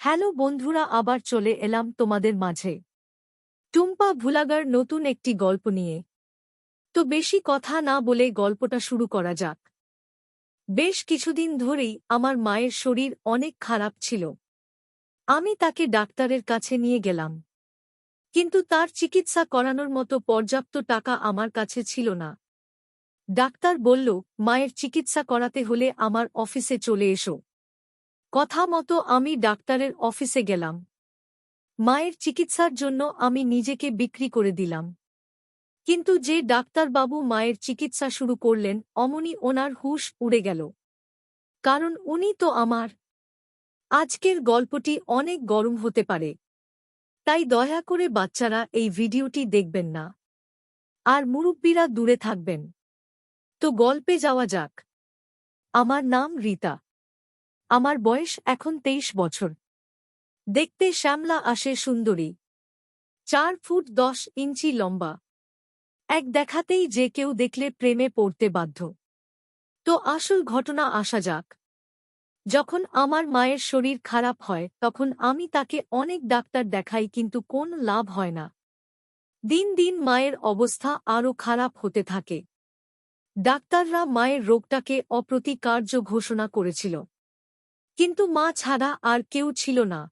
Hello বন্ধুরা, আবার চলে এলাম তোমাদের মাঝে। টুম্পা ভুলাগার নতুন একটি গল্প নিয়ে। তো বেশি কথা না বলে গল্পটা শুরু করা যাক। বেশ কিছুদিন ধরেই আমার মায়ের শরীর অনেক খারাপ ছিল। আমি তাকে ডাক্তারের কাছে নিয়ে গেলাম। কিন্তু তার চিকিৎসা করানোর মতো পর্যাপ্ত টাকা আমার কাছে ছিল না। ডাক্তার বলল, মায়ের চিকিৎসা করাতে হলে আমার অফিসে চলে এসো। কথা মতো আমি ডাক্তারের অফিসে গেলাম। মায়ের চিকিৎসার জন্য আমি নিজেকে বিক্রি করে দিলাম। কিন্তু যে ডাক্তারবাবু মায়ের চিকিৎসা শুরু করলেন, অমনি ওনার হুশ উড়ে গেল। কারণ উনি তো আমার। আজকের গল্পটি অনেক গরম হতে পারে। তাই দয়া করে বাচ্চারা এই ভিডিওটি দেখবেন না। আর মুরব্বীরা দূরে থাকবেন। তো গল্পে যাওয়া যাক। আমার নাম রীতা। আমার বয়স এখন তেইশ বছর। দেখতে শ্যামলা আসে সুন্দরী। চার ফুট দশ ইঞ্চি লম্বা। এক দেখাতেই যে কেউ দেখলে প্রেমে পড়তে বাধ্য। তো আসল ঘটনা আসা যাক। যখন আমার মায়ের শরীর খারাপ হয়, তখন আমি তাকে অনেক ডাক্তার দেখাই কিন্তু কোন লাভ হয় না। দিন দিন মায়ের অবস্থা আরও খারাপ হতে থাকে। ডাক্তাররা মায়ের রোগটাকে অপ্রতিকার্য ঘোষণা করেছিল। কিন্তু মা ছাড়া আর কেউ ছিল না।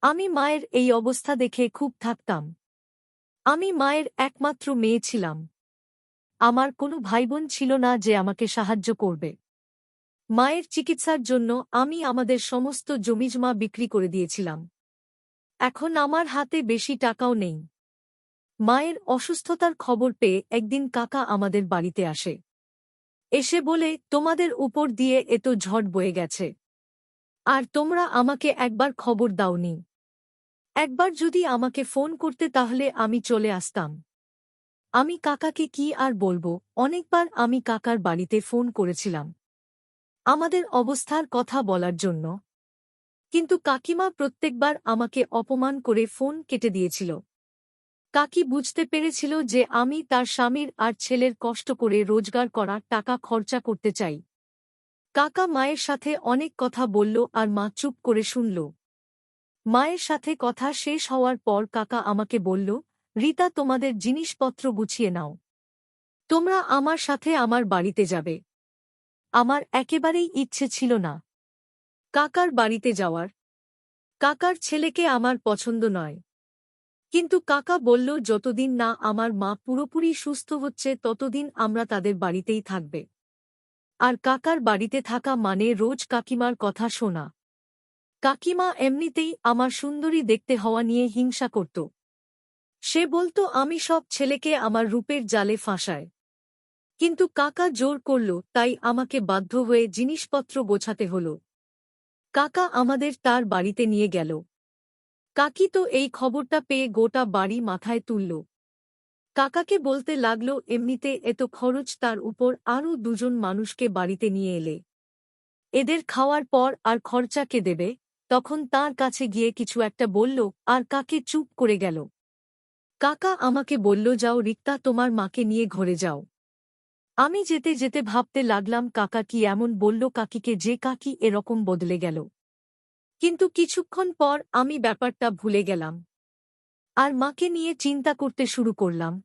আমি মায়ের এই অবস্থা দেখে খুব থাকতাম। আমি মায়ের একমাত্র মেয়ে ছিলাম। আমার কোনো ভাইবোন ছিল না যে আমাকে সাহায্য করবে। মায়ের চিকিৎসার জন্য আমি আমাদের সমস্ত জমিজমা বিক্রি করে দিয়েছিলাম। এখন আমার হাতে বেশি টাকাও নেই। মায়ের অসুস্থতার খবর পেয়ে একদিন কাকা আমাদের বাড়িতে আসে। এসে বলে, তোমাদের উপর দিয়ে এত ঝড় বয়ে গেছে। আর তোমরা আমাকে একবার খবর দাওনি। একবার যদি আমাকে ফোন করতে তাহলে আমি চলে আসতাম। আমি কাকাকে কি আর বলব? অনেকবার আমি কাকার বাড়িতে ফোন করেছিলাম। আমাদের অবস্থার কথা বলার জন্য। কিন্তু কাকিমা প্রত্যেকবার আমাকে অপমান করে ফোন কেটে দিয়েছিল। কাকি বুঝতে পেরেছিল যে আমি তার স্বামীর আর ছেলের কষ্ট করে রোজগার করা টাকা খরচা করতে চাই। কাকা মায়ের সাথে অনেক কথা বলল আর মা চুপ করে শুনল। মায়ের সাথে কথা শেষ হওয়ার পর কাকা আমাকে বলল, রিতা, তোমাদের জিনিসপত্র গুছিয়ে নাও। তোমরা আমার সাথে আমার বাড়িতে যাবে। আমার একেবারেই ইচ্ছে ছিল না। কাকার বাড়িতে যাওয়ার। কাকার ছেলেকে আমার পছন্দ নয়। কিন্তু কাকা বলল, যতদিন না আমার মা পুরোপুরি সুস্থ হচ্ছে, ততদিন আমরা তাদের বাড়িতেই থাকবে। আর কাকার বাড়িতে থাকা মানে রোজ কাকিমার কথা শোনা। কাকিমা এমনিতেই আমার সুন্দরী দেখতে হওয়া নিয়ে হিংসা করত। সে বলতো, আমি সব ছেলেকে আমার রূপের জালে ফাঁসায়। কিন্তু কাকা জোর করল, তাই আমাকে বাধ্য হয়ে জিনিসপত্র গোছাতে হল। কাকা আমাদের তার বাড়িতে নিয়ে গেল। কাকি তো এই খবরটা পেয়ে গোটা বাড়ি মাথায় তুলল। কাকাকে বলতে লাগল, এমনিতে এত খরচ তার উপর আরও দুজন মানুষকে বাড়িতে নিয়ে এলে। এদের খাওয়ার পর আর খরচাকে দেবে? তখন তার কাছে গিয়ে কিছু একটা বলল, আর কাকে চুপ করে গেল। কাকা আমাকে বলল, যাও রিক্তা, তোমার মাকে নিয়ে ঘরে যাও। আমি যেতে যেতে ভাবতে লাগলাম, কাকা কি এমন বলল, কাকিকে যে কাকি এরকম বদলে গেল। কিন্তু কিছুক্ষণ পর আমি ব্যাপারটা ভুলে গেলাম। আর মাকে নিয়ে চিন্তা করতে শুরু করলাম।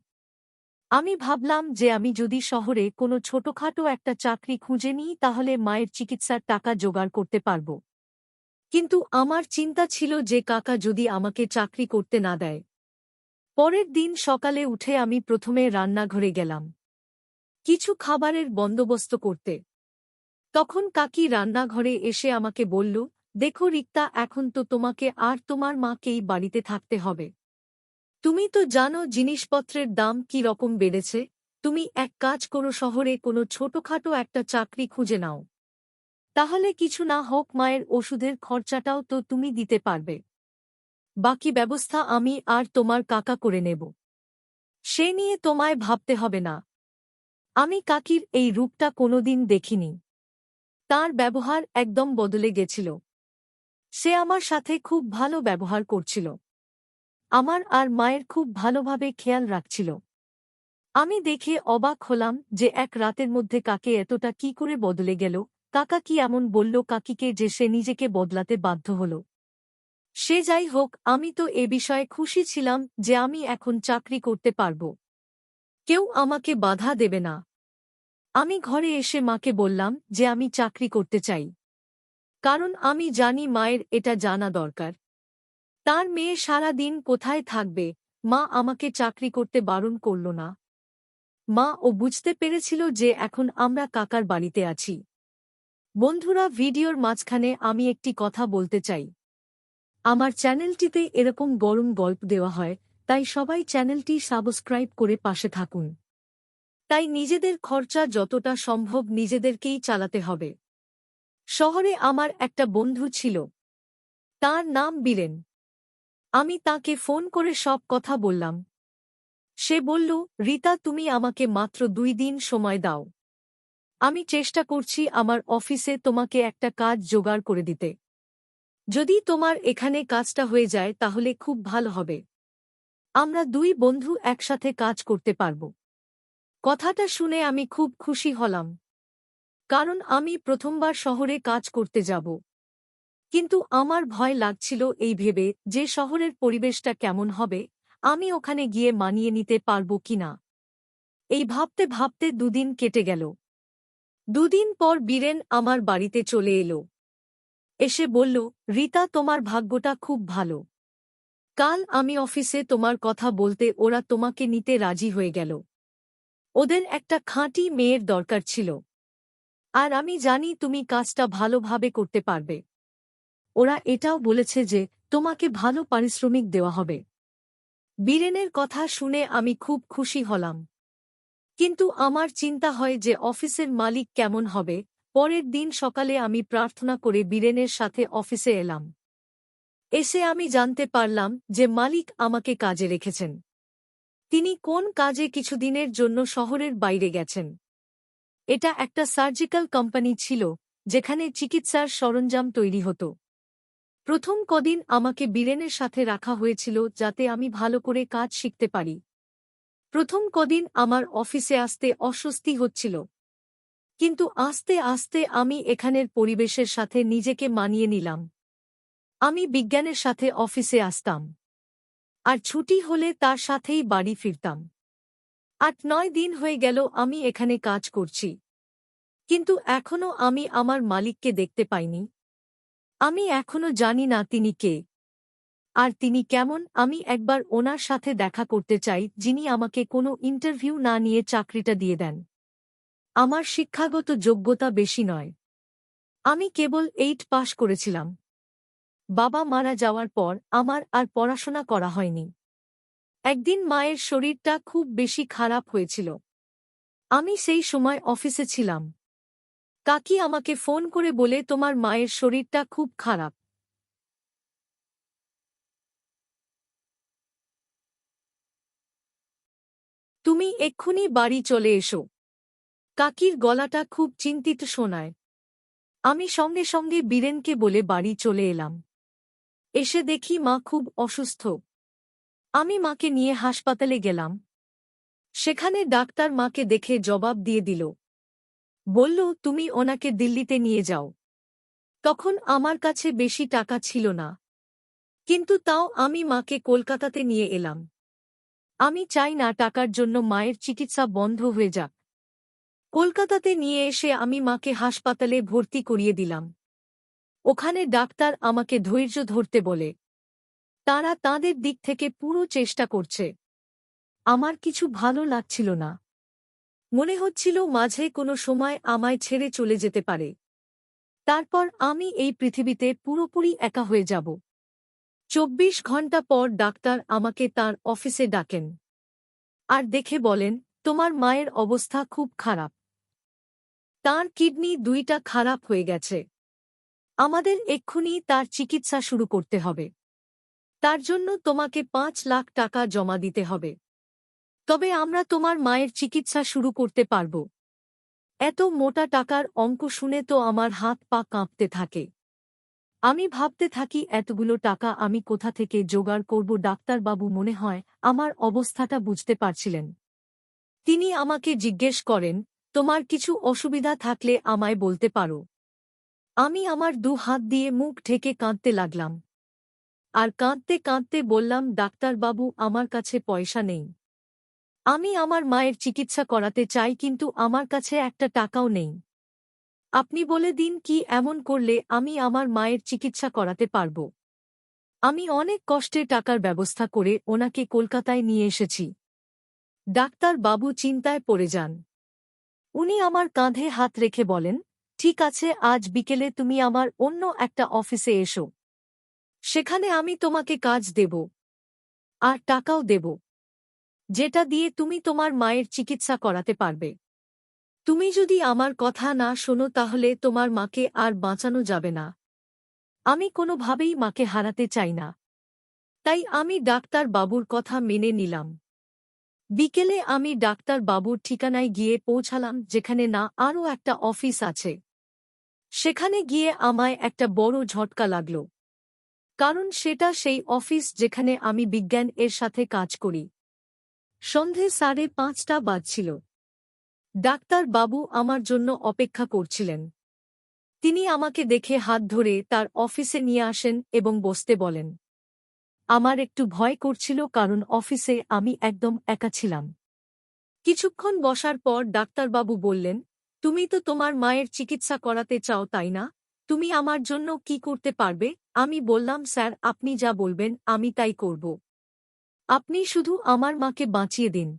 আমি ভাবলাম যে আমি যদি শহরে কোনো ছোটখাটো একটা চাকরি খুঁজে নিই, তাহলে মায়ের চিকিৎসার টাকা জোগাড় করতে পারব। কিন্তু আমার চিন্তা ছিল যে কাকা যদি আমাকে চাকরি করতে না দেয়। পরের দিন সকালে উঠে আমি প্রথমে রান্নাঘরে গেলাম। কিছু খাবারের বন্দোবস্ত করতে। তখন কাকি রান্নাঘরে এসে আমাকে বলল, দেখো রিক্তা, এখন তো তোমাকে আর তোমার মাকেই বাড়িতে থাকতে হবে। তুমি তো জানো জিনিসপত্রের দাম কি রকম বেড়েছে। তুমি এক কাজ করো, শহরে কোনো ছোটখাটো একটা চাকরি খুঁজে নাও। তাহলে কিছু না হোক, মায়ের ওষুধের খরচাটাও তো তুমি দিতে পারবে। বাকি ব্যবস্থা আমি আর তোমার কাকা করে নেব। সে নিয়ে তোমায় ভাবতে হবে না। আমি কাকির এই রূপটা কোনোদিন দেখিনি। তার ব্যবহার একদম বদলে গেছিল। সে আমার সাথে খুব ভালো ব্যবহার করছিল। আমার আর মায়ের খুব ভালোভাবে খেয়াল রাখছিল। আমি দেখে অবাক হলাম যে এক রাতের মধ্যে কাকে এতটা কি করে বদলে গেল, কাকা কি এমন বলল কাকিকে যে সে নিজেকে বদলাতে বাধ্য হল। সে যাই হোক, আমি তো এ বিষয়ে খুশি ছিলাম যে আমি এখন চাকরি করতে পারব। কেউ আমাকে বাধা দেবে না। আমি ঘরে এসে মাকে বললাম যে আমি চাকরি করতে চাই। কারণ আমি জানি মায়ের এটা জানা দরকার। তার মেয়ে সারা দিন কোথায় থাকবে? মা আমাকে চাকরি করতে বারণ করল না। মা, ও বুঝতে পেরেছিল যে এখন আমরা কাকার বাড়িতে আছি। বন্ধুরা, ভিডিওর মাঝখানে আমি একটি কথা বলতে চাই। আমার চ্যানেলটিতে এরকম গরম গল্প দেওয়া হয়, তাই সবাই চ্যানেলটি সাবস্ক্রাইব করে পাশে থাকুন। তাই নিজেদের খরচা যতটা সম্ভব নিজেদেরকেই চালাতে হবে। শহরে আমার একটা বন্ধু ছিল। তার নাম বীরেন। আমি তাকে ফোন করে সব কথা বললাম। সে বলল, রিতা, তুমি আমাকে মাত্র দুই দিন সময় দাও। আমি চেষ্টা করছি আমার অফিসে তোমাকে একটা কাজ জোগাড় করে দিতে। যদি তোমার এখানে কাজটা হয়ে যায়, তাহলে খুব ভালো হবে। আমরা দুই বন্ধু একসাথে কাজ করতে পারব। কথাটা শুনে আমি খুব খুশি হলাম। কারণ আমি প্রথমবার শহরে কাজ করতে যাব। কিন্তু আমার ভয় লাগছিল এই ভেবে যে শহরের পরিবেশটা কেমন হবে, আমি ওখানে গিয়ে মানিয়ে নিতে পারব কিনা। এই ভাবতে ভাবতে দুদিন কেটে গেল। দুদিন পর বীরেন আমার বাড়িতে চলে এলো। এসে বলল, রিতা, তোমার ভাগ্যটা খুব ভালো। কাল আমি অফিসে তোমার কথা বলতে ওরা তোমাকে নিতে রাজি হয়ে গেল। ওদের একটা খাঁটি মেয়ের দরকার ছিল। আর আমি জানি তুমি কাজটা ভালোভাবে করতে পারবে। ওরা এটাও বলেছে যে, তোমাকে ভালো পারিশ্রমিক দেওয়া হবে। বীরেনের কথা শুনে আমি খুব খুশি হলাম। কিন্তু আমার চিন্তা হয় যে অফিসের মালিক কেমন হবে, পরের দিন সকালে আমি প্রার্থনা করে বীরেনের সাথে অফিসে এলাম। এসে আমি জানতে পারলাম যে মালিক আমাকে কাজে রেখেছেন। তিনি কোন কাজে কিছুদিনের জন্য শহরের বাইরে গেছেন। এটা একটা সার্জিক্যাল কোম্পানি ছিল, যেখানে চিকিৎসার সরঞ্জাম তৈরি হতো। প্রথম কদিন আমাকে বীরেনের সাথে রাখা হয়েছিল যাতে আমি ভালো করে কাজ শিখতে পারি। প্রথম কদিন আমার অফিসে আসতে অস্বস্তি হচ্ছিল। কিন্তু আস্তে আস্তে আমি এখানের পরিবেশের সাথে নিজেকে মানিয়ে নিলাম। আমি বিজ্ঞানের সাথে অফিসে আসতাম। আর ছুটি হলে তার সাথেই বাড়ি ফিরতাম। আট নয় দিন হয়ে গেল আমি এখানে কাজ করছি। কিন্তু এখনও আমি আমার মালিককে দেখতে পাইনি। আমি এখনও জানি না তিনি কে। আর তিনি কেমন, আমি একবার ওনার সাথে দেখা করতে চাই, যিনি আমাকে কোনো ইন্টারভিউ না নিয়ে চাকরিটা দিয়ে দেন। আমার শিক্ষাগত যোগ্যতা বেশি নয়। আমি কেবল এইট পাশ করেছিলাম। বাবা মারা যাওয়ার পর আমার আর পড়াশোনা করা হয়নি। একদিন মায়ের শরীরটা খুব বেশি খারাপ হয়েছিল। আমি সেই সময় অফিসে ছিলাম। কাকি আমাকে ফোন করে বলে তোমার মায়ের শরীরটা খুব খারাপ। তুমি এক্ষুনি বাড়ি চলে এসো। কাকির গলাটা খুব চিন্তিত শোনায়। আমি সঙ্গে সঙ্গে বীরেনকে বলে বাড়ি চলে এলাম। এসে দেখি মা খুব অসুস্থ। আমি মাকে নিয়ে হাসপাতালে গেলাম। সেখানে ডাক্তার মাকে দেখে জবাব দিয়ে দিল বলল, তুমি ওনাকে দিল্লিতে নিয়ে যাও। তখন আমার কাছে বেশি টাকা ছিল না। কিন্তু তাও আমি মাকে কলকাতাতে নিয়ে এলাম। আমি চাই না টাকার জন্য মায়ের চিকিৎসা বন্ধ হয়ে যাক। কলকাতাতে নিয়ে এসে আমি মাকে হাসপাতালে ভর্তি করিয়ে দিলাম। ওখানে ডাক্তার আমাকে ধৈর্য ধরতে বলে। তারা তাদের দিক থেকে পুরো চেষ্টা করছে। আমার কিছু ভালো লাগছিল না। মনে হচ্ছিল মাঝে কোনো সময় আমায় ছেড়ে চলে যেতে পারে। তারপর আমি এই পৃথিবীতে পুরোপুরি একা হয়ে যাব। চব্বিশ ঘণ্টা পর ডাক্তার আমাকে তার অফিসে ডাকেন। আর দেখে বলেন, তোমার মায়ের অবস্থা খুব খারাপ। তার কিডনি দুইটা খারাপ হয়ে গেছে। আমাদের এক্ষুনি তার চিকিৎসা শুরু করতে হবে। তার জন্য তোমাকে পাঁচ লাখ টাকা জমা দিতে হবে। তবে আমরা তোমার মায়ের চিকিৎসা শুরু করতে পারব। এত মোটা টাকার অঙ্ক শুনে তো আমার হাত পা কাঁপতে থাকে। আমি ভাবতে থাকি এতগুলো টাকা আমি কোথা থেকে জোগাড় করব, ডাক্তারবাবু মনে হয় আমার অবস্থাটা বুঝতে পারছিলেন। তিনি আমাকে জিজ্ঞেস করেন, তোমার কিছু অসুবিধা থাকলে আমায় বলতে পারো? আমি আমার দু হাত দিয়ে মুখ ঢেকে কাঁদতে লাগলাম। আর কাঁদতে কাঁদতে বললাম, ডাক্তারবাবু, আমার কাছে পয়সা নেই। আমি আমার মায়ের চিকিৎসা করাতে চাই কিন্তু আমার কাছে একটা টাকাও নেই। আপনি বলে দিন কি এমন করলে আমি আমার মায়ের চিকিৎসা করাতে পারব। আমি অনেক কষ্টে টাকার ব্যবস্থা করে ওনাকে কলকাতায় নিয়ে এসেছি। ডাক্তার বাবু চিন্তায় পড়ে যান। উনি আমার কাঁধে হাত রেখে বলেন, ঠিক আছে, আজ বিকেলে তুমি আমার অন্য একটা অফিসে এসো। সেখানে আমি তোমাকে কাজ দেব। আর টাকাও দেব। যেটা দিয়ে তুমি তোমার মায়ের চিকিৎসা করাতে পারবে। তুমি যদি আমার কথা না শোনো তাহলে তোমার মাকে আর বাঁচানো যাবে না। আমি কোনোভাবেই মাকে হারাতে চাই না। তাই আমি ডাক্তার বাবুর কথা মেনে নিলাম। বিকেলে আমি ডাক্তার বাবুর ঠিকানায় গিয়ে পৌঁছালাম যেখানে না আরও একটা অফিস আছে। সেখানে গিয়ে আমায় একটা বড় ঝটকা লাগল। কারণ সেটা সেই অফিস যেখানে আমি বিজ্ঞান এর সাথে কাজ করি। সন্ধে সাড়ে পাঁচটা বাজছিল। ডাক্তার বাবু আমার জন্য অপেক্ষা করছিলেন। তিনি আমাকে দেখে হাত ধরে তার অফিসে নিয়ে আসেন এবং বসতে বলেন, আমার একটু ভয় করছিল কারণ অফিসে আমি একদম একা ছিলাম। কিছুক্ষণ বসার পর ডাক্তারবাবু বললেন, তুমি তো তোমার মায়ের চিকিৎসা করাতে চাও, তাই না? তুমি আমার জন্য কি করতে পারবে? আমি বললাম, স্যার, আপনি যা বলবেন, আমি তাই করব। আপনি শুধু আমার মাকে বাঁচিয়ে দিন।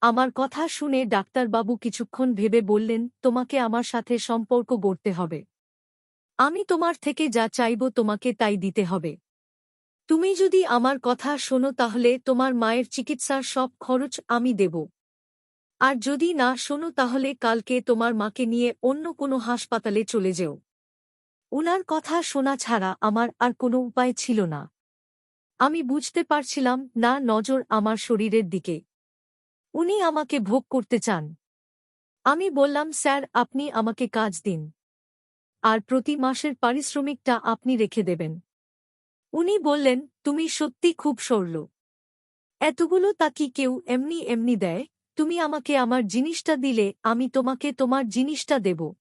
আমার কথা শুনে ডাক্তারবাবু কিছুক্ষণ ভেবে বললেন, তোমাকে আমার সাথে সম্পর্ক গড়তে হবে। আমি তোমার থেকে যা চাইব তোমাকে তাই দিতে হবে। তুমি যদি আমার কথা শোনো তাহলে তোমার মায়ের চিকিৎসার সব খরচ আমি দেব। আর যদি না শোনো তাহলে কালকে তোমার মাকে নিয়ে অন্য কোনো হাসপাতালে চলে যেও। উনার কথা শোনা ছাড়া আমার আর কোনো উপায় ছিল না। আমি বুঝতে পারছিলাম, না, নজর আমার শরীরের দিকে। উনি আমাকে ভোগ করতে চান। আমি বললাম, স্যার, আপনি আমাকে কাজ দিন। আর প্রতি মাসের পারিশ্রমিকটা আপনি রেখে দেবেন। উনি বললেন, তুমি সত্যি খুব সরল। এতগুলো তা কি কেউ এমনি এমনি দেয়? তুমি আমাকে আমার জিনিসটা দিলে, আমি তোমাকে তোমার জিনিসটা দেব।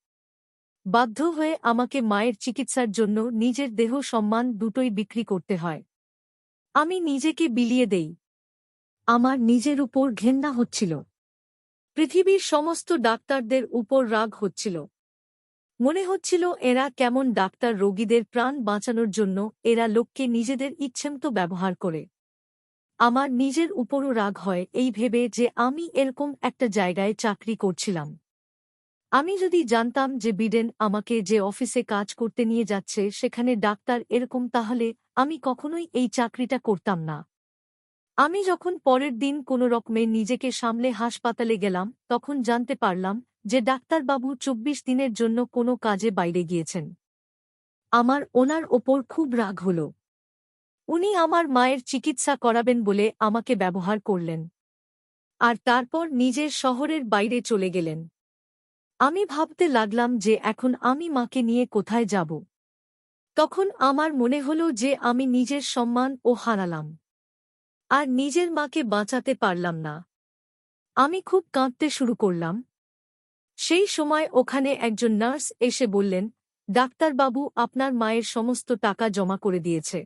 বাধ্য হয়ে আমাকে মায়ের চিকিৎসার জন্য নিজের দেহ সম্মান দুটোই বিক্রি করতে হয়। আমি নিজেকে বিলিয়ে দেই। আমার নিজের উপর ঘেন্না হচ্ছিল। পৃথিবীর সমস্ত ডাক্তারদের উপর রাগ হচ্ছিল। মনে হচ্ছিল এরা কেমন ডাক্তার রোগীদের প্রাণ বাঁচানোর জন্য এরা লোককে নিজেদের ইচ্ছেমতো ব্যবহার করে। আমার নিজের উপরও রাগ হয় এই ভেবে যে আমি এরকম একটা জায়গায় চাকরি করছিলাম। আমি যদি জানতাম যে বিডেন আমাকে যে অফিসে কাজ করতে নিয়ে যাচ্ছে সেখানে ডাক্তার এরকম তাহলে আমি কখনোই এই চাকরিটা করতাম না। আমি যখন পরের দিন কোনো রকমে নিজেকে সামলে হাসপাতালে গেলাম, তখন জানতে পারলাম যে ডাক্তারবাবু চব্বিশ দিনের জন্য কোনো কাজে বাইরে গিয়েছেন। আমার ওনার ওপর খুব রাগ হল। উনি আমার মায়ের চিকিৎসা করাবেন বলে আমাকে ব্যবহার করলেন। আর তারপর নিজের শহরের বাইরে চলে গেলেন। আমি ভাবতে লাগলাম যে এখন আমি মাকে নিয়ে কোথায় যাব। তখন আমার মনে হল যে আমি নিজের সম্মান ও হারালাম। আর নিজের মাকে বাঁচাতে পারলাম না। আমি খুব কাঁদতে শুরু করলাম। সেই সময় ওখানে একজন নার্স এসে বললেন, ডাক্তারবাবু, আপনার মায়ের সমস্ত টাকা জমা করে দিয়েছে।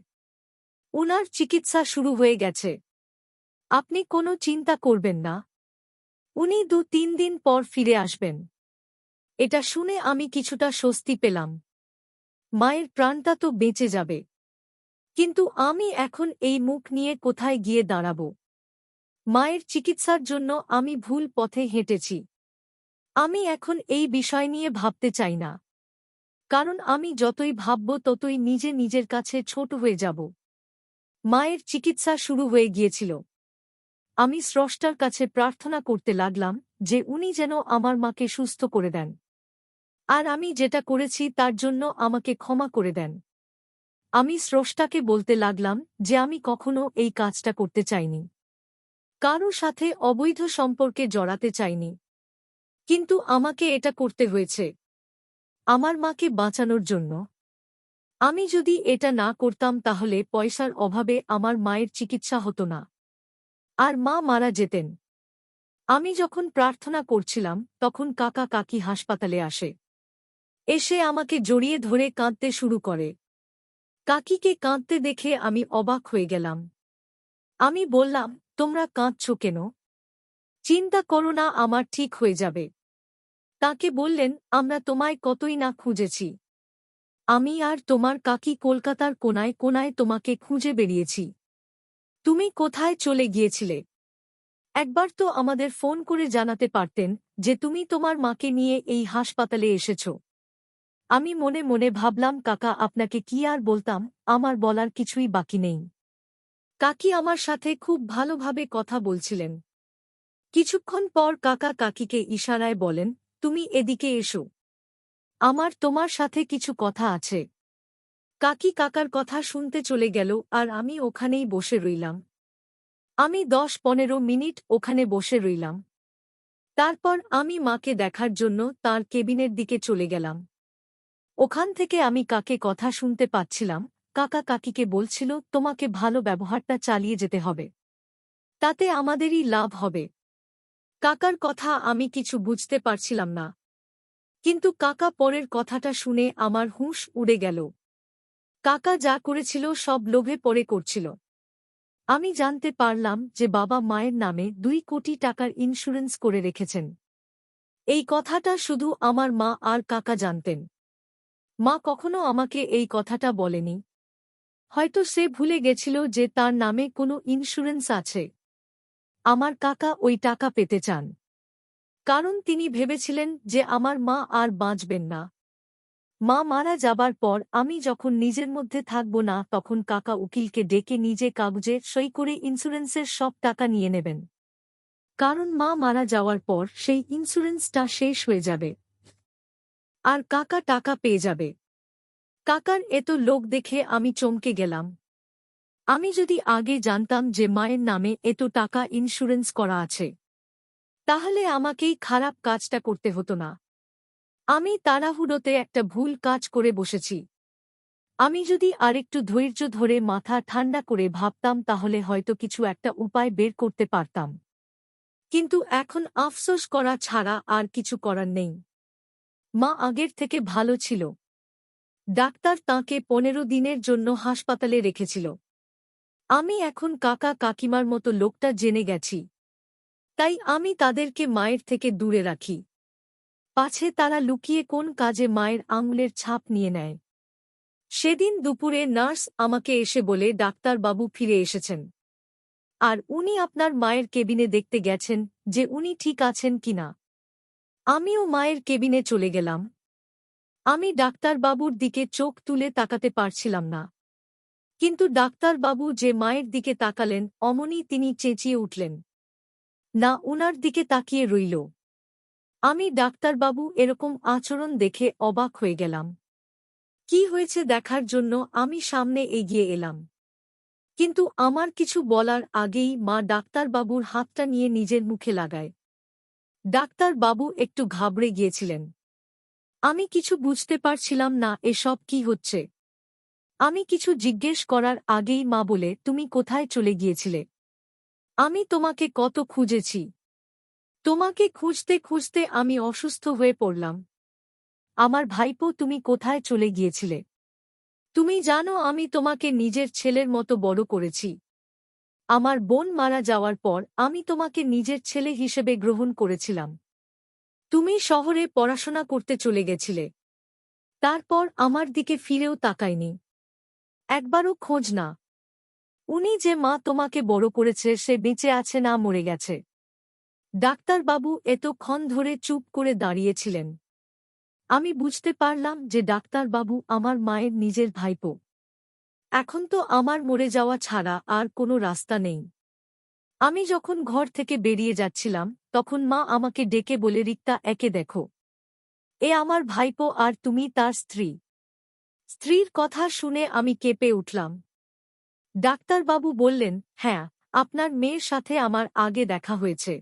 উনার চিকিৎসা শুরু হয়ে গেছে। আপনি কোনো চিন্তা করবেন না। উনি দু তিন দিন পর ফিরে আসবেন। এটা শুনে আমি কিছুটা স্বস্তি পেলাম। মায়ের প্রাণটা তো বেঁচে যাবে। কিন্তু আমি এখন এই মুখ নিয়ে কোথায় গিয়ে দাঁড়াব? মায়ের চিকিৎসার জন্য আমি ভুল পথে হেঁটেছি। আমি এখন এই বিষয় নিয়ে ভাবতে চাই না। কারণ আমি যতই ভাবব ততই নিজে নিজের কাছে ছোট হয়ে যাব। মায়ের চিকিৎসা শুরু হয়ে গিয়েছিল। আমি স্রষ্টার কাছে প্রার্থনা করতে লাগলাম যে উনি যেন আমার মাকে সুস্থ করে দেন। আর আমি যেটা করেছি তার জন্য আমাকে ক্ষমা করে দেন। আমি স্রষ্টাকে বলতে লাগলাম যে আমি কখনো এই কাজটা করতে চাইনি। কারও সাথে অবৈধ সম্পর্কে জড়াতে চাইনি। কিন্তু আমাকে এটা করতে হয়েছে। আমার মাকে বাঁচানোর জন্য। আমি যদি এটা না করতাম তাহলে পয়সার অভাবে আমার মায়ের চিকিৎসা হতো না। আর মা মারা যেতেন। আমি যখন প্রার্থনা করছিলাম তখন কাকা কাকি হাসপাতালে আসে। এসে আমাকে জড়িয়ে ধরে কাঁদতে শুরু করে। কাকিকে কাঁদতে দেখে আমি অবাক হয়ে গেলাম। আমি বললাম, তোমরা কাঁদছ কেন? চিন্তা করো না, আমার ঠিক হয়ে যাবে। তাকে বললেন, আমরা তোমায় কতই না খুঁজেছি। আমি আর তোমার কাকি কলকাতার কোনায় কোনায় তোমাকে খুঁজে বেরিয়েছি। তুমি কোথায় চলে গিয়েছিলে? একবার তো আমাদের ফোন করে জানাতে পারতেন যে তুমি তোমার মাকে নিয়ে এই হাসপাতালে এসেছ। আমি মনে মনে ভাবলাম, কাকা, আপনাকে কি আর বলতাম? আমার বলার কিছুই বাকি নেই। কাকি আমার সাথে খুব ভালোভাবে কথা বলছিলেন। কিছুক্ষণ পর কাকা কাকিকে ইশারায় বলেন, তুমি এদিকে এসো। আমার তোমার সাথে কিছু কথা আছে। কাকি কাকার কথা শুনতে চলে গেল আর আমি ওখানেই বসে রইলাম। আমি দশ পনেরো মিনিট ওখানে বসে রইলাম। তারপর আমি মাকে দেখার জন্য তার কেবিনের দিকে চলে গেলাম। ওখান থেকে আমি কাকে কথা শুনতে পাচ্ছিলাম, কাকা কাকিকে বলছিল, তোমাকে ভালো ব্যবহারটা চালিয়ে যেতে হবে। তাতে আমাদেরই লাভ হবে। কাকার কথা আমি কিছু বুঝতে পারছিলাম না। কিন্তু কাকা পরের কথাটা শুনে আমার হুঁশ উড়ে গেল। কাকা যা করেছিল সব লোভে পরে করছিল। আমি জানতে পারলাম যে বাবা মায়ের নামে দুই কোটি টাকার ইন্স্যুরেন্স করে রেখেছেন। এই কথাটা শুধু আমার মা আর কাকা জানতেন। মা কখনো আমাকে এই কথাটা বলেনি। হয়তো সে ভুলে গেছিল যে তার নামে কোনো ইন্স্যুরেন্স আছে। আমার কাকা ওই টাকা পেতে চান। কারণ তিনি ভেবেছিলেন যে আমার মা আর বাঁচবেন না। মা মারা যাবার পর আমি যখন নিজের মধ্যে থাকব না, তখন কাকা উকিলকে ডেকে নিজে কাগজে সই করে ইন্স্যুরেন্সের সব টাকা নিয়ে নেবেন। কারণ মা মারা যাওয়ার পর সেই ইন্স্যুরেন্সটা শেষ হয়ে যাবে। আর কাকা টাকা পেয়ে যাবে। কাকার এত লোক দেখে আমি চমকে গেলাম। আমি যদি আগে জানতাম যে মায়ের নামে এত টাকা ইন্স্যুরেন্স করা আছে, তাহলে আমাকেই খারাপ কাজটা করতে হতো না। আমি তাড়াহুড়োতে একটা ভুল কাজ করে বসেছি। আমি যদি আরেকটু ধৈর্য ধরে মাথা ঠান্ডা করে ভাবতাম তাহলে হয়তো কিছু একটা উপায় বের করতে পারতাম। কিন্তু এখন আফসোস করা ছাড়া আর কিছু করার নেই। মা আগের থেকে ভালো ছিল। ডাক্তার তাঁকে পনেরো দিনের জন্য হাসপাতালে রেখেছিল। আমি এখন কাকা কাকিমার মতো লোকটা জেনে গেছি। তাই আমি তাদেরকে মায়ের থেকে দূরে রাখি। পাছে তারা লুকিয়ে কোন কাজে মায়ের আঙুলের ছাপ নিয়ে নেয়। সেদিন দুপুরে নার্স আমাকে এসে বলে, ডাক্তারবাবু ফিরে এসেছেন। আর উনি আপনার মায়ের কেবিনে দেখতে গেছেন যে উনি ঠিক আছেন কিনা। আমিও মায়ের কেবিনে চলে গেলাম। আমি ডাক্তারবাবুর দিকে চোখ তুলে তাকাতে পারছিলাম না। কিন্তু ডাক্তারবাবু যে মায়ের দিকে তাকালেন, অমনি তিনি চেঁচিয়ে উঠলেন। না, উনার দিকে তাকিয়ে রইল। আমি ডাক্তারবাবু এরকম আচরণ দেখে অবাক হয়ে গেলাম। কি হয়েছে দেখার জন্য আমি সামনে এগিয়ে এলাম। কিন্তু আমার কিছু বলার আগেই মা ডাক্তারবাবুর হাতটা নিয়ে নিজের মুখে লাগায়। ডাক্তারবাবু একটু ঘাবড়ে গিয়েছিলেন। আমি কিছু বুঝতে পারছিলাম না এসব কি হচ্ছে। আমি কিছু জিজ্ঞেস করার আগেই মা বলে, তুমি কোথায় চলে গিয়েছিলে? আমি তোমাকে কত খুঁজেছি। তোমাকে খুঁজতে খুঁজতে আমি অসুস্থ হয়ে পড়লাম। আমার ভাইপো, তুমি কোথায় চলে গিয়েছিলে? তুমি জানো আমি তোমাকে নিজের ছেলের মতো বড় করেছি। আমার বোন মারা যাওয়ার পর আমি তোমাকে নিজের ছেলে হিসেবে গ্রহণ করেছিলাম। তুমি শহরে পড়াশোনা করতে চলে গেছিলে। তারপর আমার দিকে ফিরেও তাকায়নি। একবারও খোঁজ না। উনি যে মা তোমাকে বড় করেছে, সে বেঁচে আছে না মরে গেছে। ডাক্তারবাবু এতক্ষণ ধরে চুপ করে দাঁড়িয়েছিলেন। আমি বুঝতে পারলাম যে ডাক্তারবাবু আমার মায়ের নিজের ভাইপো। এখন তো আমার মরে যাওয়া ছাড়া আর কোনো রাস্তা নেই। আমি যখন ঘর থেকে বেরিয়ে যাচ্ছিলাম, তখন মা আমাকে ডেকে বলে, রিক্তা, একে দেখো। এ আমার ভাইপো আর তুমি তার স্ত্রী। স্ত্রীর কথা শুনে আমি কেঁপে উঠলাম। ডাক্তারবাবু বললেন হ্যাঁ আপনার মেয়ের সাথে আমার আগে দেখা হয়েছে।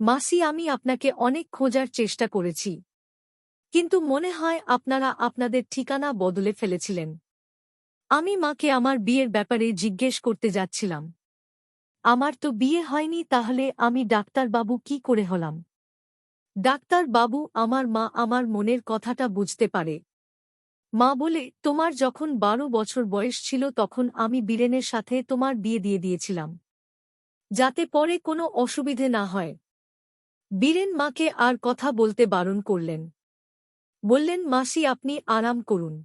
মাসি, আমি আপনাকে অনেক খোঁজার চেষ্টা করেছি। কিন্তু মনে হয় আপনারা আপনাদের ঠিকানা বদলে ফেলেছিলেন। আমি মাকে আমার বিয়ের ব্যাপারে জিজ্ঞেস করতে যাচ্ছিলাম। আমার তো বিয়ে হয়নি, তাহলে আমি ডাক্তারবাবু কি করে হলাম? ডাক্তারবাবু আমার মা আমার মনের কথাটা বুঝতে পারে। মা বলে, তোমার যখন বারো বছর বয়স ছিল, তখন আমি বীরেনের সাথে তোমার বিয়ে দিয়ে দিয়েছিলাম। যাতে পরে কোনো অসুবিধে না হয়। বীরেন মাকে আর কথা বলতে বারণ করলেন। বললেন, মাসি, আপনি আরাম করুন।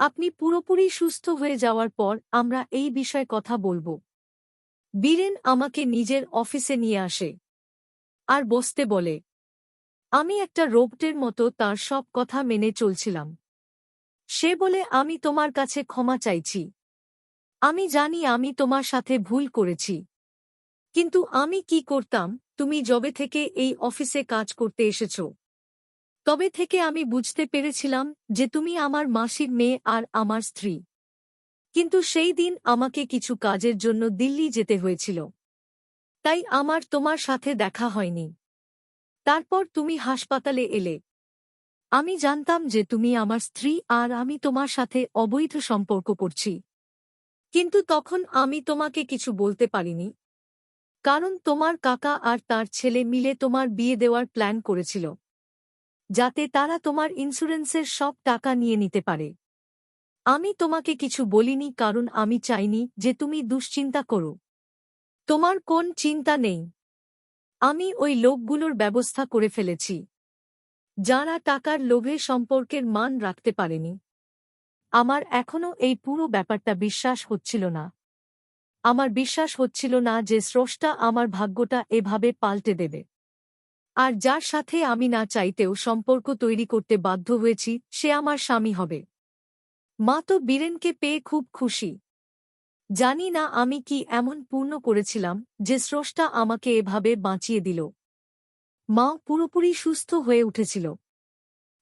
আপনি পুরোপুরি সুস্থ হয়ে যাওয়ার পর আমরা এই বিষয়ে কথা বলব। বীরেন আমাকে নিজের অফিসে নিয়ে আসে আর বসতে বলে, আমি একটা রোবটের মতো তার সব কথা মেনে চলছিলাম। সে বলে, আমি তোমার কাছে ক্ষমা চাইছি। আমি জানি আমি তোমার সাথে ভুল করেছি। কিন্তু আমি কি করতাম? তুমি যবে থেকে এই অফিসে কাজ করতে এসেছ। তবে থেকে আমি বুঝতে পেরেছিলাম যে তুমি আমার মাসির মেয়ে আর আমার স্ত্রী। কিন্তু সেই দিন আমাকে কিছু কাজের জন্য দিল্লি যেতে হয়েছিল। তাই আমার তোমার সাথে দেখা হয়নি। তারপর তুমি হাসপাতালে এলে। আমি জানতাম যে তুমি আমার স্ত্রী আর আমি তোমার সাথে অবৈধ সম্পর্ক করছি। কিন্তু তখন আমি তোমাকে কিছু বলতে পারিনি। কারণ তোমার কাকা আর তার ছেলে মিলে তোমার বিয়ে দেওয়ার প্ল্যান করেছিল। যাতে তারা তোমার ইন্স্যুরেন্সের সব টাকা নিয়ে নিতে পারে। আমি তোমাকে কিছু বলিনি কারণ আমি চাইনি যে তুমি দুশ্চিন্তা করো। তোমার কোন চিন্তা নেই। আমি ওই লোকগুলোর ব্যবস্থা করে ফেলেছি। যারা টাকার লোভে সম্পর্কের মান রাখতে পারেনি। আমার এখনও এই পুরো ব্যাপারটা বিশ্বাস হচ্ছিল না। আমার বিশ্বাস হচ্ছিল না যে স্রষ্টা আমার ভাগ্যটা এভাবে পাল্টে দেবে। আর যার সাথে আমি না চাইতেও সম্পর্ক তৈরি করতে বাধ্য হয়েছি, সে আমার স্বামী হবে। মা তো বীরেনকে পেয়ে খুব খুশি। জানি না আমি কি এমন পূর্ণ করেছিলাম যে স্রষ্টা আমাকে এভাবে বাঁচিয়ে দিল। মা পুরোপুরি সুস্থ হয়ে উঠেছিল।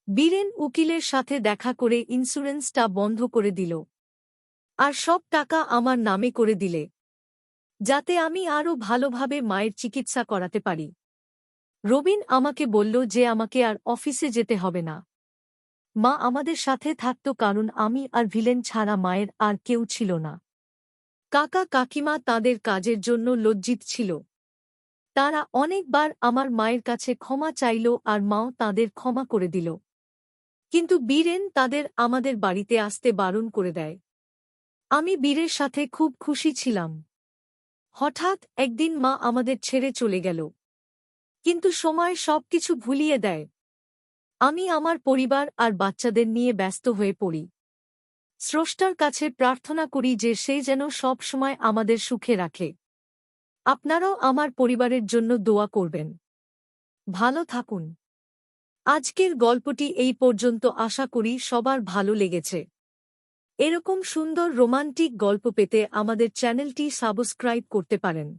বীরেন উকিলের সাথে দেখা করে ইন্স্যুরেন্সটা বন্ধ করে দিল। আর সব টাকা আমার নামে করে দিলে। যাতে আমি আরও ভালোভাবে মায়ের চিকিৎসা করাতে পারি। রবিন আমাকে বলল যে আমাকে আর অফিসে যেতে হবে না। মা আমাদের সাথে থাকত কারণ আমি আর ভিলেন ছাড়া মায়ের আর কেউ ছিল না। কাকা কাকিমা তাদের কাজের জন্য লজ্জিত ছিল। তারা অনেকবার আমার মায়ের কাছে ক্ষমা চাইল আর মাও তাদের ক্ষমা করে দিল। কিন্তু বীরেন তাদের আমাদের বাড়িতে আসতে বারণ করে দেয়। আমি বীরের সাথে খুব খুশি ছিলাম। হঠাৎ একদিন মা আমাদের ছেড়ে চলে গেল। কিন্তু সময় সবকিছু ভুলিয়ে দেয়। আমি আমার পরিবার আর বাচ্চাদের নিয়ে ব্যস্ত হয়ে পড়ি। স্রষ্টার কাছে প্রার্থনা করি যে সে যেন সব সময় আমাদের সুখে রাখে। আপনারাও আমার পরিবারের জন্য দোয়া করবেন। ভালো থাকুন। আজকের গল্পটি এই পর্যন্ত। আশা করি সবার ভালো লেগেছে। এরকম সুন্দর রোমান্টিক গল্প পেতে আমাদের চ্যানেলটি সাবস্ক্রাইব করতে পারেন।